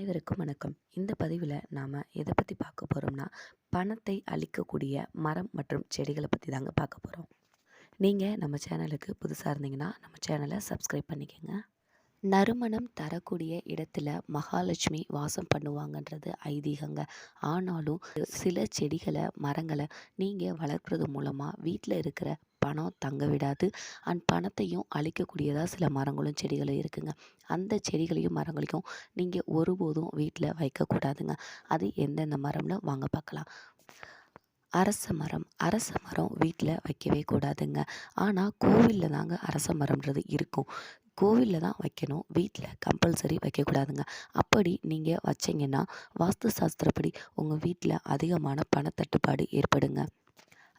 அனைவருக்கும் வணக்கம். இந்த பதிவில் நாம் எதை பற்றி பார்க்க போகிறோம்னா பணத்தை அழிக்கக்கூடிய மரம் மற்றும் செடிகளை பற்றி தாங்க பார்க்க போகிறோம் நீங்கள் நம்ம சேனலுக்கு புதுசாக இருந்தீங்கன்னா நம்ம சேனலை சப்ஸ்கிரைப் பண்ணிக்கோங்க. நறுமணம் தரக்கூடிய இடத்துல மகாலட்சுமி வாசம் பண்ணுவாங்கன்றது ஐதீகங்க. ஆனாலும் சில செடிகளை மரங்களை நீங்கள் வளர்க்குறது மூலமாக வீட்டில் இருக்கிற பணம் தங்க விடாது. அண்ட் பணத்தையும் அழிக்கக்கூடியதாக சில மரங்களும் செடிகளும் இருக்குங்க. அந்த செடிகளையும் மரங்களையும் நீங்கள் ஒருபோதும் வீட்டில் வைக்கக்கூடாதுங்க. அது எந்தெந்த மரம்னு வாங்க பார்க்கலாம் அரச மரம். அரச மரம் வீட்டில் வைக்கவே கூடாதுங்க. ஆனால் கோவிலில் தாங்க அரச மரம்ன்றது இருக்கும். கோவிலில் தான் வைக்கணும். வீட்டில் கம்பல்சரி வைக்கக்கூடாதுங்க. அப்படி நீங்கள் வச்சிங்கன்னா வாஸ்து சாஸ்திரப்படி உங்கள் வீட்டில் அதிகமான பணத்தட்டுப்பாடு ஏற்படுங்க.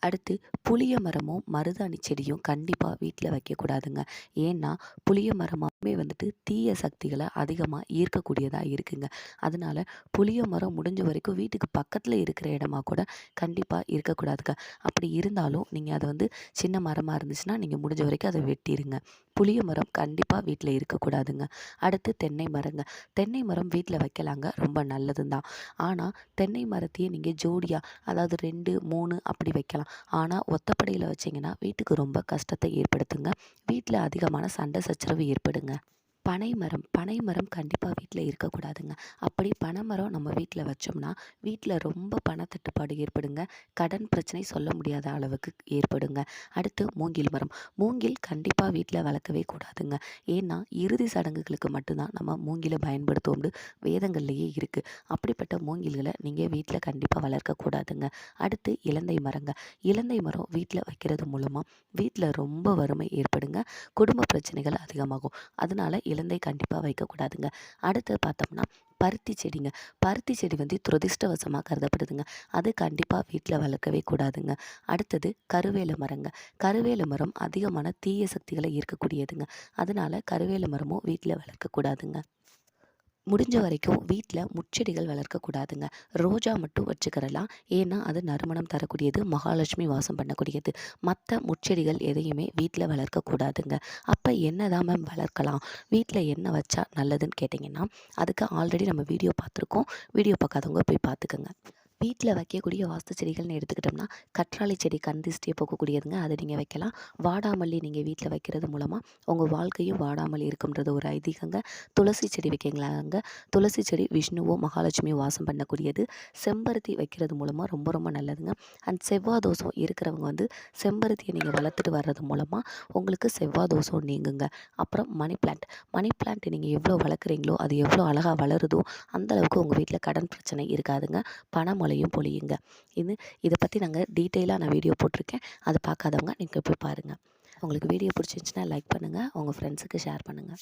அடுத்து புளிய மரமும் மருதாணி செடியும் கண்டிப்பாக வீட்டில் வைக்கக்கூடாதுங்க. ஏன்னா புளிய மரமாகவே வந்துட்டு தீய சக்திகளை அதிகமாக ஈர்க்கக்கூடியதாக இருக்குங்க. அதனால் புளிய மரம் முடிஞ்ச வரைக்கும் வீட்டுக்கு பக்கத்தில் இருக்கிற இடமா கூட கண்டிப்பாக இருக்கக்கூடாதுங்க. அப்படி இருந்தாலும் நீங்கள் அதை வந்து சின்ன மரமாக இருந்துச்சுன்னா நீங்கள் முடிஞ்ச வரைக்கும் அதை வெட்டிடுங்க புளிய மரம் கண்டிப்பாக வீட்டில் இருக்கக்கூடாதுங்க. அடுத்து தென்னை மரங்க. தென்னை மரம் வீட்டில் வைக்கலாங்க ரொம்ப நல்லது தான் ஆனால் தென்னை மரத்தையே நீங்கள் ஜோடியாக அதாவது ரெண்டு மூணு அப்படி வைக்கலாம். ஆனால் ஒத்தப்படையில் வச்சிங்கன்னா வீட்டுக்கு ரொம்ப கஷ்டத்தை ஏற்படுத்துங்க. வீட்டில் அதிகமான சண்டை சச்சரவு ஏற்படுங்க. பனை மரம் பனை மரம் கண்டிப்பாக வீட்டில் இருக்கக்கூடாதுங்க. அப்படி பனைமரம் நம்ம வீட்டில் வச்சோம்னா வீட்டில் ரொம்ப பணத்தட்டுப்பாடு ஏற்படுங்க. கடன் பிரச்சனை சொல்ல முடியாத அளவுக்கு ஏற்படுங்க. அடுத்து மூங்கில் மரம். மூங்கில் கண்டிப்பாக வீட்டில் வளர்க்கவே கூடாதுங்க. ஏன்னா இறுதி சடங்குகளுக்கு மட்டும்தான் நம்ம மூங்கிலை பயன்படுத்துவோம்னு வேதங்கள்லேயே இருக்குது அப்படிப்பட்ட மூங்கில்களை நீங்கள் வீட்டில் கண்டிப்பாக வளர்க்கக்கூடாதுங்க அடுத்து இலந்தை மரங்க. இலந்தை மரம் வீட்டில் வைக்கிறது மூலமாக வீட்டில் ரொம்ப வறுமை ஏற்படுங்க. குடும்ப பிரச்சனைகள் அதிகமாகும். அதனால இலந்தை கண்டிப்பாக வைக்கக்கூடாதுங்க. அடுத்து பார்த்தோம்னா பருத்தி செடிங்க. பருத்தி செடி வந்து துரதிர்ஷ்டவசமாக கருதப்படுதுங்க. அது கண்டிப்பாக வீட்டில் வளர்க்கவே கூடாதுங்க. அடுத்தது கருவேல மரங்க. கருவேல மரம் அதிகமான தீய சக்திகளை ஈர்க்கக்கூடியதுங்க. அதனால் கருவேல மரமும் வீட்டில் வளர்க்கக்கூடாதுங்க. முடிஞ்ச வரைக்கும் வீட்டில் முச்செடிகள் வளர்க்கக்கூடாதுங்க. ரோஜா மட்டும் வச்சுக்கிறலாம். ஏன்னா அது நறுமணம் தரக்கூடியது மகாலட்சுமி வாசம் பண்ணக்கூடியது. மற்ற முச்செடிகள் எதையுமே வீட்டில் வளர்க்கக்கூடாதுங்க. அப்போ என்ன தான் மேம் வளர்க்கலாம்? வீட்டில் என்ன வச்சா நல்லதுன்னு கேட்டிங்கன்னா அதுக்கு ஆல்ரெடி நம்ம வீடியோ பார்த்துருக்கோம். வீடியோ பார்க்காதவங்க போய் பார்த்துக்கோங்க. வீட்டில் வைக்கக்கூடிய வாஸ்து செடிகள்னு எடுத்துக்கிட்டோம்னா கற்றாழை செடி கந்திஸ்டே போகக்கூடியதுங்க அதை நீங்கள் வைக்கலாம். வாடாமல்லி நீங்கள் வீட்டில் வைக்கிறது மூலமாக உங்கள் வாழ்க்கையும் வாடாமல் இருக்கும்ன்றது ஒரு ஐதீகங்க. துளசி செடி வைக்கிங்களாங்க துளசி செடி விஷ்ணுவோ மகாலட்சுமியோ வாசம் பண்ணக்கூடியது. செம்பருத்தி வைக்கிறது மூலமாக ரொம்ப ரொம்ப நல்லதுங்க. அண்ட் செவ்வாய் தோசம் இருக்கிறவங்க வந்து செம்பருத்தியை நீங்கள் வளர்த்துட்டு வர்றது மூலமாக உங்களுக்கு செவ்வாய் தோசம் நீங்குங்க. அப்புறம் மணி பிளான்ட். மணி பிளான்ட் நீங்கள் எவ்வளோ வளர்க்குறீங்களோ அது எவ்வளோ அழகாக வளருதோ அந்தளவுக்கு உங்கள் வீட்டில் கடன் பிரச்சனை இருக்காதுங்க. பணம் மழையும் பொழியுங்க இது இதை பற்றி நாங்கள் டீட்டெயிலாக நான் வீடியோ போட்டிருக்கேன். அதை பார்க்காதவங்க நீங்கள் போய் பாருங்கள் உங்களுக்கு வீடியோ பிடிச்சிருந்துச்சின்னா லைக் பண்ணுங்கள் உங்கள் ஃப்ரெண்ட்ஸுக்கு ஷேர் பண்ணுங்கள்